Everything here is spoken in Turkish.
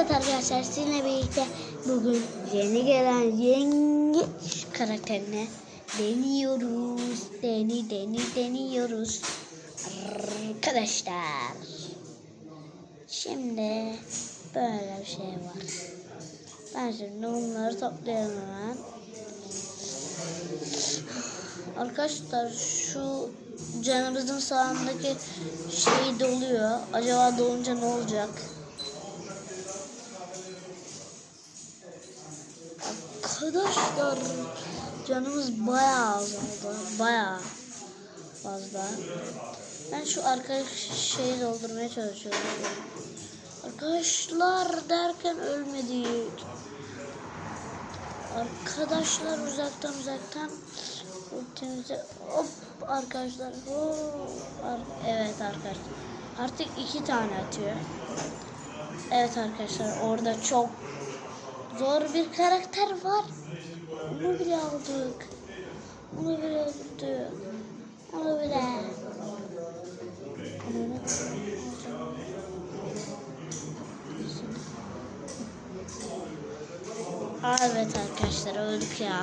Evet arkadaşlar sizinle birlikte bugün yeni gelen yengeç karakterine deniyoruz. Deni deni deniyoruz. Arkadaşlar. Şimdi böyle bir şey var. Ben şimdi bunları toplayalım hemen. Arkadaşlar şu canımızın sağındaki şey doluyor. Acaba dolunca ne olacak? Arkadaşlar canımız bayağı azaldı. Bayağı fazla. Ben şu arka şeyi doldurmaya çalışıyorum. Arkadaşlar derken ölmedik. Arkadaşlar uzaktan uzaktan ultimizi hop arkadaşlar evet arkadaşlar artık iki tane atıyor. Evet arkadaşlar orada çok zor bir karakter var. Onu bile aldık. Onu bile aldık. Onu bile. Evet arkadaşlar öldük ya.